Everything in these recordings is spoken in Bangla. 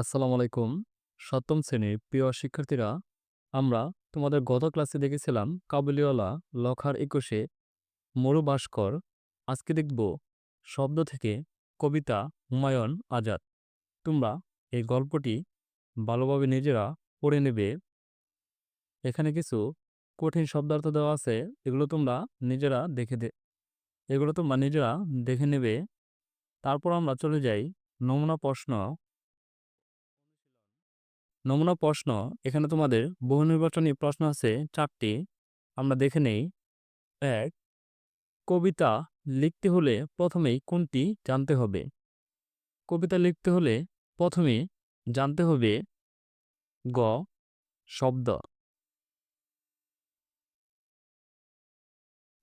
আসসালামু আলাইকুম। সপ্তম শ্রেণির প্রিয় শিক্ষার্থীরা, আমরা তোমাদের গত ক্লাসে দেখেছিলাম কাবুলিওয়ালা লখার একুশে মরু ভাস্কর আজকে দেখব শব্দ থেকে কবিতা হুমায়ুন আজাদ। তোমরা এই গল্পটি ভালোভাবে নিজেরা পড়ে নেবে। এখানে কিছু কঠিন শব্দার্থ দেওয়া আছে, এগুলো তোমরা নিজেরা দেখে দে এগুলো তোমরা নিজেরা দেখে নেবে। তারপর আমরা চলে যাই নমুনা প্রশ্ন নমুনা প্রশ্ন, এখানে তোমাদের বহু নির্বাচনী প্রশ্ন আছে, চারটি। আমরা দেখে নেই। এক, কবিতা লিখতে হলে প্রথমেই কোনটি জানতে হবে? কবিতা লিখতে হলে প্রথমে জানতে হবে গ, শব্দ।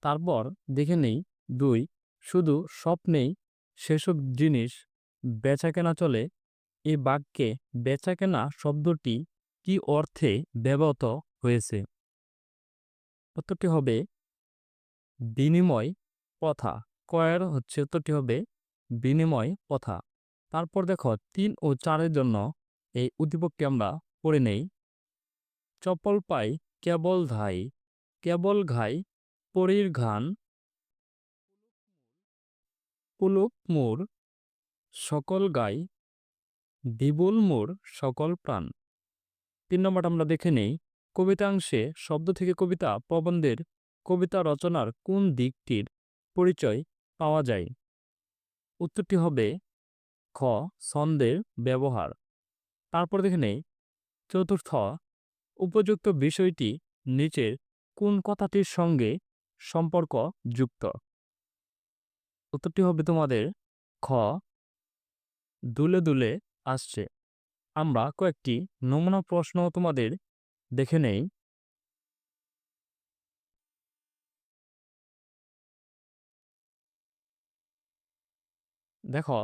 তারপর দেখে নেই। দুই, শুধু স্বপ্নেই সেসব জিনিস বেচাকেনা চলে এই বাক্যে বেচাকেনা শব্দটি কি অর্থে ব্যবহৃত হয়েছে? উত্তরটি হবে, বিনিময় প্রথা। কয়ের হচ্ছে উত্তরটি হবে, বিনিময় প্রথা। তারপর দেখো, তিন ও চারের জন্য এই উদ্দীপকটি আমরা পড়ে নেই। চপল পাই, কেবল ধাই কেবল ঘাই, পরীর ঘান। পুলুক মোর। সকল গাই বিপুল মোর সকল প্রাণ। তিন নম্বরটা আমরা দেখে নেই, কবিতাংশে শব্দ থেকে কবিতা, প্রবন্ধের কবিতা রচনার কোন দিকটির পরিচয় পাওয়া যায়? উত্তরটি হবে খ, ছন্দের ব্যবহার। তারপর দেখে নেই, চতুর্থ, উপযুক্ত বিষয়টি নিচের কোন কথাটির সঙ্গে সম্পর্ক যুক্ত? উত্তরটি হবে তোমাদের খ, দুলে দুলে আসছে। আমরা কয়েকটি নমুনা প্রশ্ন তোমাদের দেখে নেই। দেখো,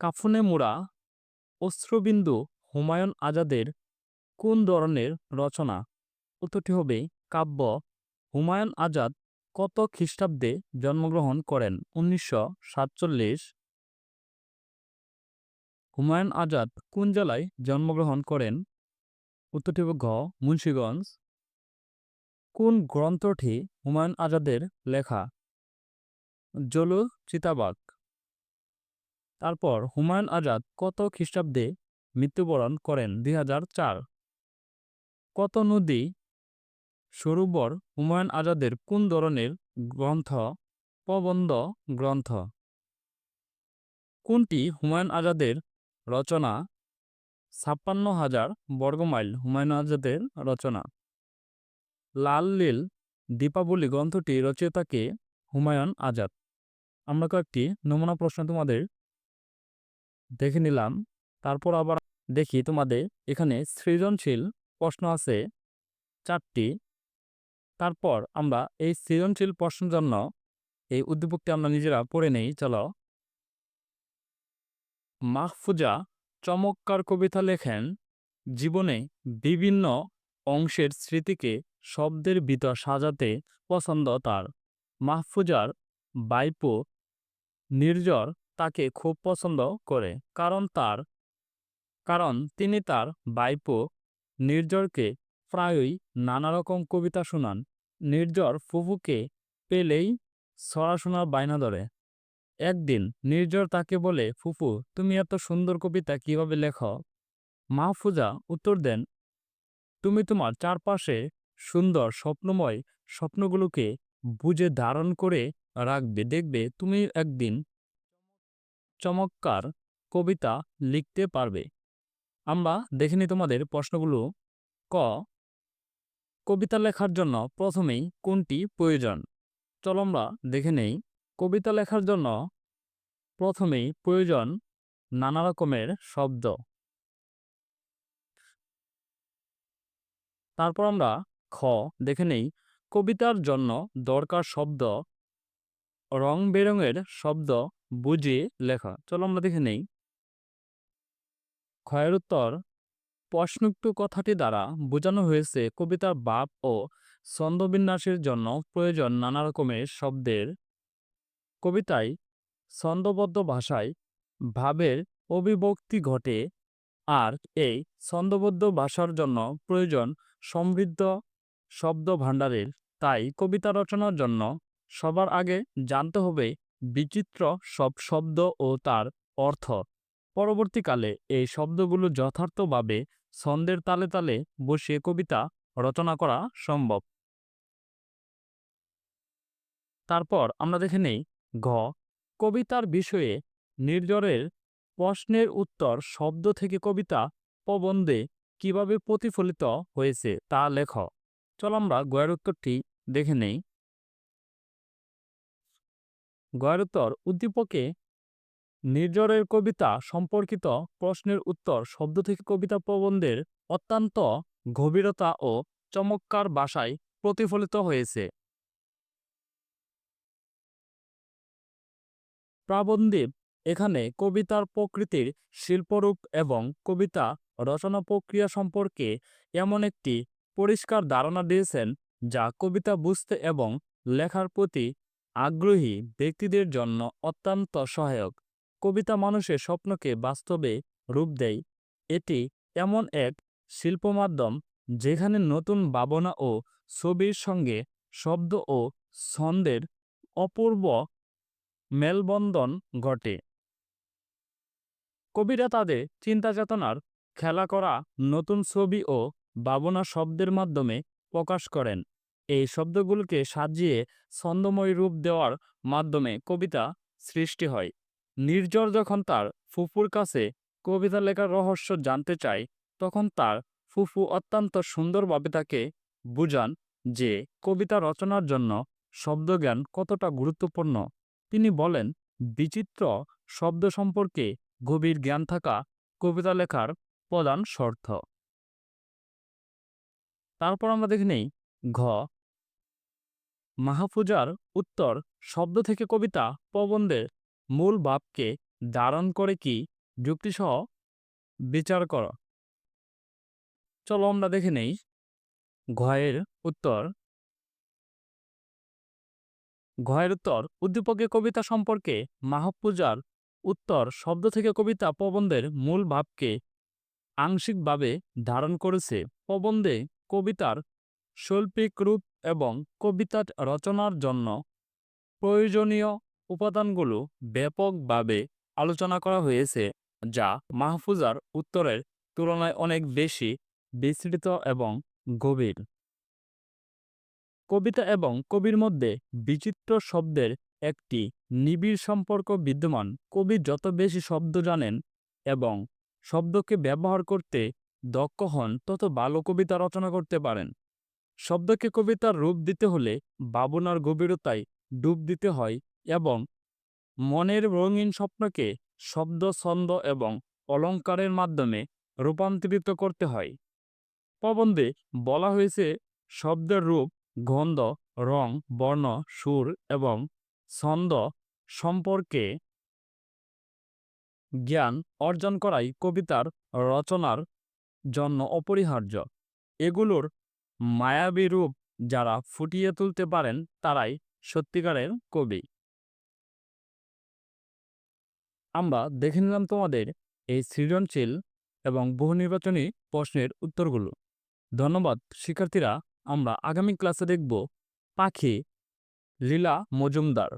কাফনে মোড়া অশ্রবিন্দু, হুমায়ুন আজাদের কোন ধরনের রচনা? উত্তরটি হবে কাব্য। হুমায়ুন আজাদ কত খ্রিস্টাব্দে জন্মগ্রহণ করেন? উনিশশো সাতচল্লিশ হুমায়ুন আজাদ কোন জেলায় জন্মগ্রহণ করেন? উত্তরটি ঘ, মুন্সীগঞ্জ। কোন গ্রন্থটি হুমায়ুন আজাদের লেখা? জলু চিতাবাগ তারপর হুমায়ুন আজাদ কত খ্রিস্টাব্দে মৃত্যুবরণ করেন? দুই হাজার চার। কত নদী সরোবর হুমায়ুন আজাদের কোন ধরনের গ্রন্থ? প্রবন্ধ গ্রন্থ। কোনটি হুমায়ুন আজাদের রচনা, ছাপ্পান্ন হাজার বর্গমাইল হুমায়ুন আজাদের রচনা। লাল লীল দীপাবলি গ্রন্থটি রচয়িতাকে হুমায়ুন আজাদ। আমরা কয়েকটি নমুনা প্রশ্ন তোমাদের দেখে নিলাম। তারপর আবার দেখি তোমাদের এখানে সৃজনশীল প্রশ্ন আছে চারটি। তারপর আমরা এই সৃজনশীল প্রশ্নের জন্য এই উদ্দীপকটি আমরা নিজেরা পড়ে নেই, চলো মাহফুজা চমৎকার কবিতা লেখেন, জীবনে বিভিন্ন অংশের স্মৃতিকে শব্দের ভিতর সাজাতে পছন্দ তার। মাহফুজার বাইপো নির্জর তাকে খুব পছন্দ করে, কারণ তার, কারণ তিনি তার বাইপো নির্জরকে প্রায়ই নানা রকম কবিতা শোনান। নির্জর ফুফুকে পেলেই ছড়া বায়না ধরে। একদিন নির্জর তাকে বলে, ফুফু, তুমি এত সুন্দর কবিতা কীভাবে লেখ? মাহফুজা উত্তর দেন, তুমি তোমার চারপাশে সুন্দর, স্বপ্নময় স্বপ্নগুলোকে বুঝে ধারণ করে রাখবে। দেখবে তুমি একদিন চমৎকার কবিতা লিখতে পারবে। আমরা দেখিনি তোমাদের প্রশ্নগুলো? ক, কবিতা লেখার জন্য প্রথমেই কোনটি প্রয়োজন? চলো আমরা দেখে নেই। কবিতা লেখার জন্য প্রথমেই প্রয়োজন নানা রকমের শব্দ। তারপর আমরা খ দেখে নেই। কবিতার জন্য দরকার শব্দ, রং বেরঙের শব্দ বুঝিয়ে লেখা। চলো আমরা দেখে নেই। ক্ষয়ের উত্তর, প্রশ্নোক্ত কথাটি দ্বারা বোঝানো হয়েছে কবিতার বাপ ও ছন্দবিন্যাসের জন্য প্রয়োজন নানা রকমের শব্দের কবিতায় ছন্দবদ্ধ ভাষায় ভাবের অভিব্যক্তি ঘটে আর এই ছন্দবদ্ধ ভাষার জন্য প্রয়োজন সমৃদ্ধ শব্দ ভাণ্ডারের তাই কবিতা রচনার জন্য সবার আগে জানতে হবে বিচিত্র সব শব্দ ও তার অর্থ। পরবর্তীকালে এই শব্দগুলো যথার্থভাবে ছন্দের তালে তালে বসিয়ে কবিতা রচনা করা সম্ভব। তারপর আমরা দেখে নেই ঘ, কবিতার বিষয়ে নির্জরের প্রশ্নের উত্তর শব্দ থেকে কবিতা প্রবন্ধে কীভাবে প্রতিফলিত হয়েছে তা লেখ। চল আমরা গয়ের উত্তরটি দেখে নেই। গয়ের উত্তর, উদ্দীপকে নির্জরের কবিতা সম্পর্কিত প্রশ্নের উত্তর শব্দ থেকে কবিতা প্রবন্ধের অত্যন্ত গভীরতা ও চমৎকার ভাষায় প্রতিফলিত হয়েছে। প্রাবন্ধিক। এখানে কবিতার প্রকৃতির শিল্পরূপ এবং কবিতা রচনা প্রক্রিয়া সম্পর্কে এমন একটি পরিষ্কার ধারণা দিয়েছেন, যা কবিতা বুঝতে এবং লেখার প্রতি আগ্রহী ব্যক্তিদের জন্য অত্যন্ত সহায়ক। কবিতা মানুষের স্বপ্নকে বাস্তবে রূপ দেয়। এটি এমন এক শিল্পমাধ্যম, যেখানে নতুন ভাবনা ও ছবির সঙ্গে শব্দ ও ছন্দের অপূর্ব মেলবন্ধন ঘটে। কবিরা তাদের চিন্তা চেতনার খেলা করা নতুন ছবি ও ভাবনা শব্দের মাধ্যমে প্রকাশ করেন। এই শব্দগুলোকে সাজিয়ে ছন্দময় রূপ দেওয়ার মাধ্যমে কবিতা সৃষ্টি হয়। নির্জর যখন তার ফুফুর কাছে কবিতা লেখার রহস্য জানতে চায়, তখন তার ফুফু অত্যন্ত সুন্দরভাবে তাকে বুঝান যে কবিতা রচনার জন্য শব্দজ্ঞান কতটা গুরুত্বপূর্ণ। তিনি বলেন, বিচিত্র শব্দ সম্পর্কে গভীর জ্ঞান থাকা কবিতা লেখার প্রধান শর্ত। তারপর আমরা দেখে নেই, ঘ, মাহফুজার উত্তর শব্দ থেকে কবিতা প্রবন্ধের মূল ভাবকে ধারণ করে কি যুক্তিসহ বিচার কর? চলো আমরা দেখে নেই, ঘয়ের উত্তর ঘয়ের উত্তর, উদ্দীপকে কবিতা সম্পর্কে মাহফুজার উত্তর শব্দ থেকে কবিতা প্রবন্ধের মূল ভাবকে আংশিকভাবে ধারণ করেছে। প্রবন্ধে কবিতার শৈল্পিক রূপ এবং কবিতা রচনার জন্য প্রয়োজনীয় উপাদানগুলো ব্যাপকভাবে আলোচনা করা হয়েছে, যা মাহফুজার উত্তরের তুলনায় অনেক বেশি বিস্তৃত এবং গভীর। কবিতা এবং কবির মধ্যে বিচিত্র শব্দের একটি নিবিড় সম্পর্ক বিদ্যমান। কবি যত বেশি শব্দ জানেন এবং শব্দকে ব্যবহার করতে দক্ষ হন, তত ভালো কবিতা রচনা করতে পারেন। শব্দকে কবিতার রূপ দিতে হলে ভাবনার গভীরতায় ডুব দিতে হয় এবং মনের রঙিন স্বপ্নকে শব্দ, ছন্দ এবং অলঙ্কারের মাধ্যমে রূপান্তরিত করতে হয়। প্রবন্ধে বলা হয়েছে, শব্দের রূপ গন্ধ, রং, বর্ণ, সুর এবং ছন্দ সম্পর্কে জ্ঞান অর্জন করাই কবিতার রচনার জন্য অপরিহার্য। এগুলোর মায়াবী রূপ যারা ফুটিয়ে তুলতে পারেন, তারাই সত্যিকারের কবি। আমরা দেখে নিলাম তোমাদের এই সৃজনশীল এবং বহু নির্বাচনী প্রশ্নের উত্তরগুলো। ধন্যবাদ, শিক্ষার্থীরা। আমরা আগামী ক্লাসে দেখব পাখি লীলা মজুমদার।